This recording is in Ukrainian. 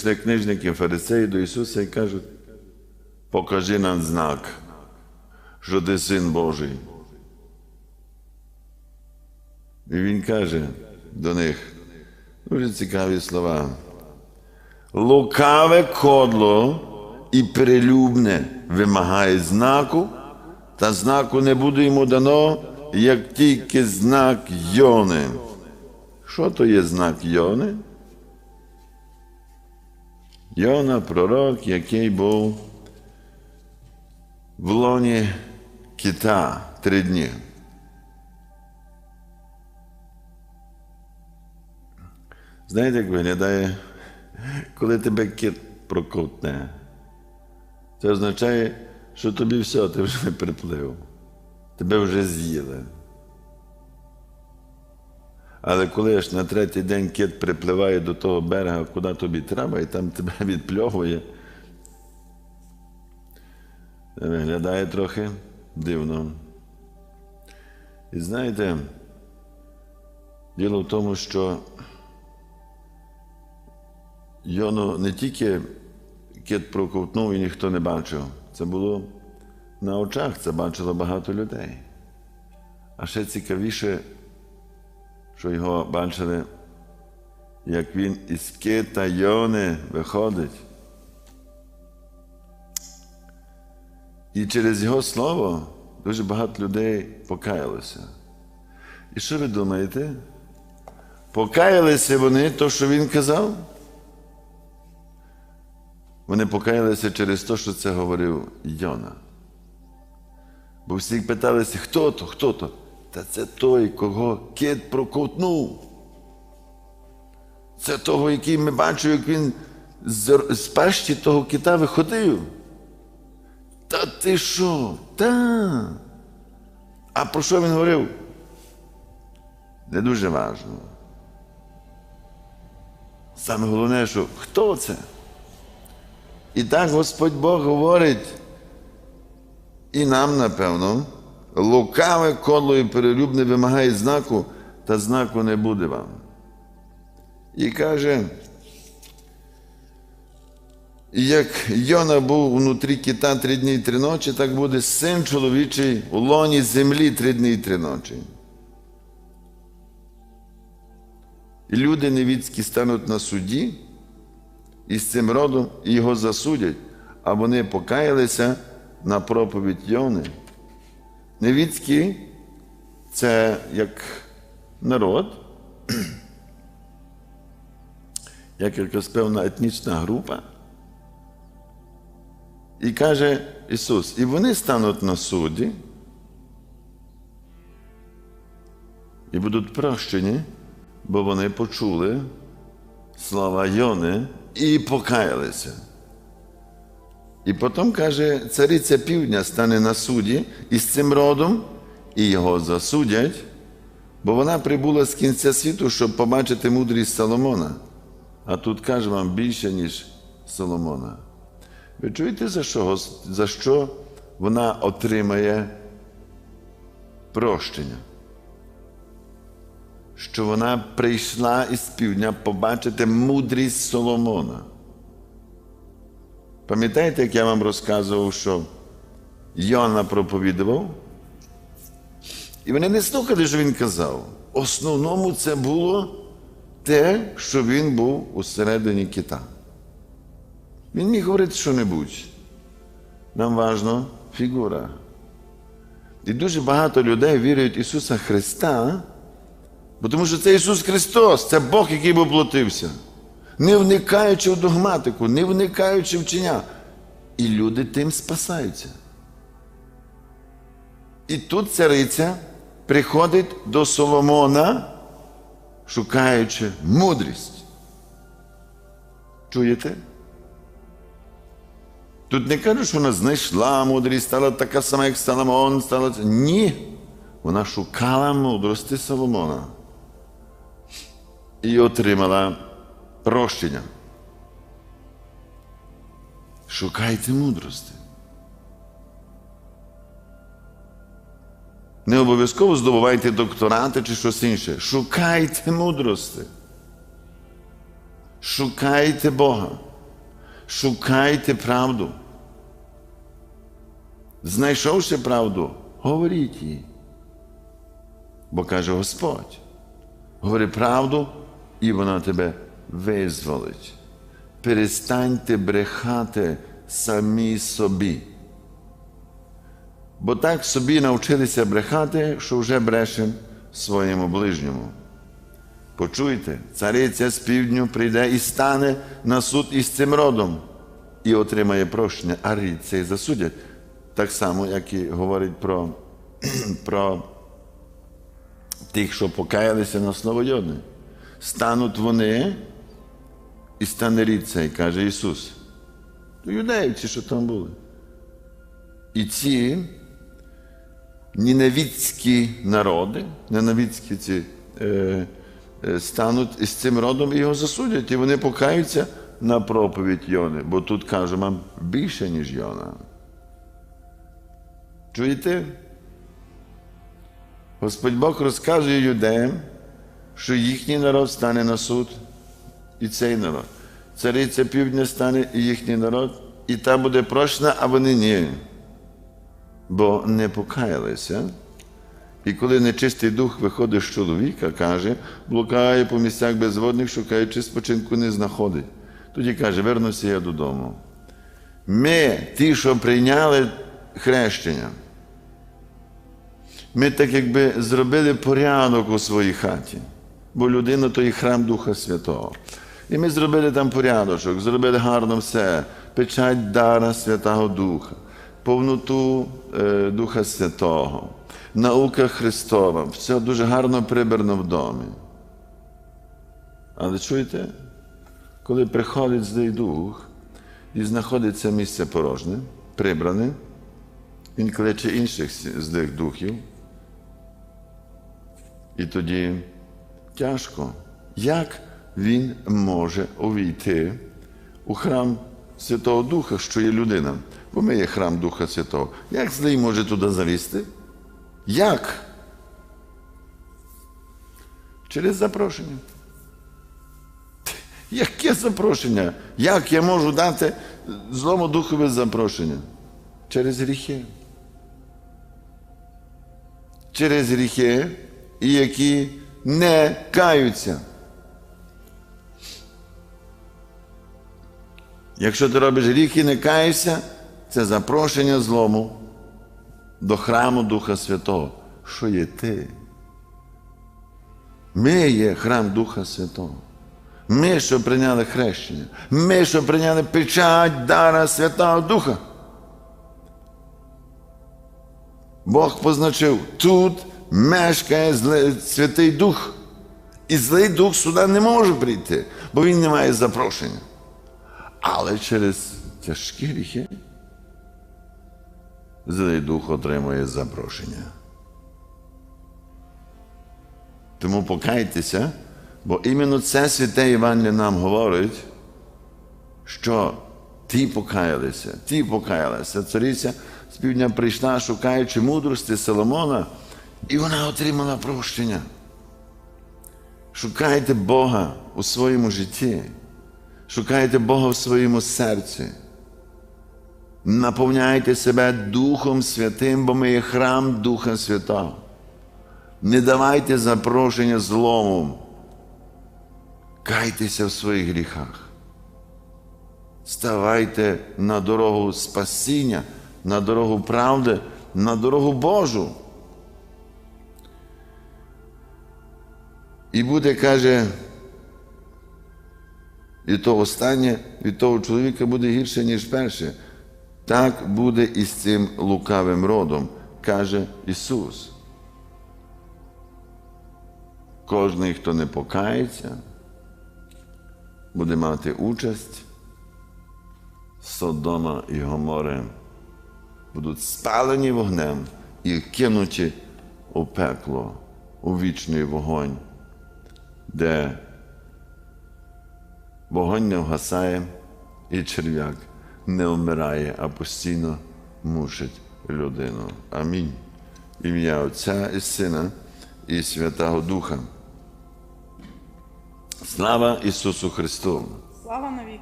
Прийшли книжники, фарисеї до Ісуса і кажуть, покажи нам знак, що ти син Божий. І Він каже до них дуже цікаві слова. Лукаве кодло і перелюбне вимагає знаку, та знаку не буде йому дано, як тільки знак Йони. Що то є знак Йони? Йона пророк, який був в лоні кита три дні. Знаєте, як виглядає, коли тебе кит проковтне? Це означає, що тобі все, ти вже приплив. Тебе вже з'їли. Але коли аж на третій день кит припливає до того берега, куди тобі треба, і там тебе відпльовує, виглядає трохи дивно. І знаєте, діло в тому, що Йону не тільки кит проковтнув і ніхто не бачив. Це було на очах, це бачило багато людей. А ще цікавіше, що його бачили, як він із кита Йони виходить. І через його слово дуже багато людей покаялося. І що ви думаєте? Покаялися вони то, що він казав? Вони покаялися через те, що це говорив Йона. Бо всі питалися, хто то, хто то? Та це той, кого кит проковтнув. Це того, який ми бачимо, як він з, пащі того кита виходив. Та ти що? Та. А про що він говорив? Не дуже важливо. Саме головне, що хто це? І так Господь Бог говорить і нам, напевно, лукаве кодло і перелюбне вимагає знаку, та знаку не буде вам. І каже, як Йона був внутрі кита три дні і три ночі, так буде син чоловічий у лоні землі три дні і три ночі. І люди невідські стануть на суді із цим родом і його засудять, а вони покаялися на проповідь Йони. Невідські це як народ, як якась певна етнічна група. І каже Ісус, і вони стануть на суді і будуть прощені, бо вони почули слова Йони і покаялися. І потім каже, цариця півдня стане на суді із цим родом, і його засудять, бо вона прибула з кінця світу, щоб побачити мудрість Соломона. А тут каже вам більше, ніж Соломона. Ви чуєте, за що, за що вона отримає прощення? Що вона прийшла із півдня побачити мудрість Соломона. Пам'ятаєте, як я вам розказував, що Йона проповідував? І вони не слухали, що він казав. Основному це було те, що він був усередині кита. Він міг говорити що-небудь. Нам важна фігура. І дуже багато людей вірять в Ісуса Христа, бо тому що це Ісус Христос, це Бог, який воплотився не вникаючи в догматику, не вникаючи в вчення. І люди тим спасаються. І тут цариця приходить до Соломона, шукаючи мудрість. Чуєте? Тут не кажуть, що вона знайшла мудрість, стала така сама, як Соломон, стала. Ні. Вона шукала мудрості Соломона і отримала прощення. Шукайте мудрості. Не обов'язково здобувайте докторати чи щось інше. Шукайте мудрості. Шукайте Бога. Шукайте правду. Знайшовши правду, говоріть її. Бо каже Господь. Говори правду, і вона тебе визволить. Перестаньте брехати самі собі. Бо так собі навчилися брехати, що вже брешем своєму ближньому. Почуйте, цариця з півдню прийде і стане на суд із цим родом і отримає прощення, а рід цей засудять. Так само, як і говорить про, про тих, що покаялися на слово Йодне. Стануть вони і стане рід цей, каже Ісус. То юдеївці, що там були. І ці ненавідські народи, ненавідські ці е, е, стануть із цим родом і його засудять, і вони покаються на проповідь Йони, бо тут каже вам більше, ніж Йона. Чуєте? Господь Бог розказує юдеям, що їхній народ стане на суд, і цей народ. Цариця півдня стане і їхній народ, і та буде прощена, а вони ні. Бо не покаялися. І коли нечистий дух виходить з чоловіка, каже, блукає по місцях безводних, шукаючи спочинку, не знаходить. Тоді каже, вернуся я додому. Ми, ті, що прийняли хрещення, ми так якби зробили порядок у своїй хаті, бо людина то і храм Духа Святого. І ми зробили там порядочок, зробили гарно все, печать дара Святого Духа, повноту е, Духа Святого, наука Христова, все дуже гарно прибрано в домі. Але чуєте, коли приходить злий дух і знаходиться місце порожне, прибране, він кличе інших злих духів. І тоді тяжко, як він може увійти у храм Святого Духа, що є людина, бо ми є храм Духа Святого. Як злий може туди залізти? Як? Через запрошення. Яке запрошення? Як я можу дати злому духові запрошення? Через гріхи. Через гріхи, які не каються. Якщо ти робиш гріх і не каєшся, це запрошення злому до храму Духа Святого. Що є ти? Ми є храм Духа Святого. Ми, що прийняли хрещення, ми, що прийняли печать дара Святого Духа. Бог позначив, тут мешкає Святий Дух. І злий дух сюди не може прийти, бо він не має запрошення. Але через тяжкі гріхи злий дух отримує запрошення. Тому покайтеся, бо іменно це святе Євангеліє нам говорить, що ті покаялися, ті покаялися. Цариця з півдня прийшла, шукаючи мудрості Соломона, і вона отримала прощення. Шукайте Бога у своєму житті, шукайте Бога в своєму серці. Наповняйте себе Духом Святим, бо ми є храм Духа Святого. Не давайте запрошення злому. Кайтеся в своїх гріхах. Ставайте на дорогу спасіння, на дорогу правди, на дорогу Божу. І буде, каже, і то останнє від того чоловіка буде гірше, ніж перше. Так буде і з цим лукавим родом, каже Ісус. Кожний, хто не покається, буде мати участь. Содома і Гомори будуть спалені вогнем і кинуті у пекло, у вічний вогонь, де вогонь не вгасає і черв'як не вмирає, а постійно мучить людину. Амінь. Ім'я Отця і Сина і Святого Духа. Слава Ісусу Христу! Слава навіки!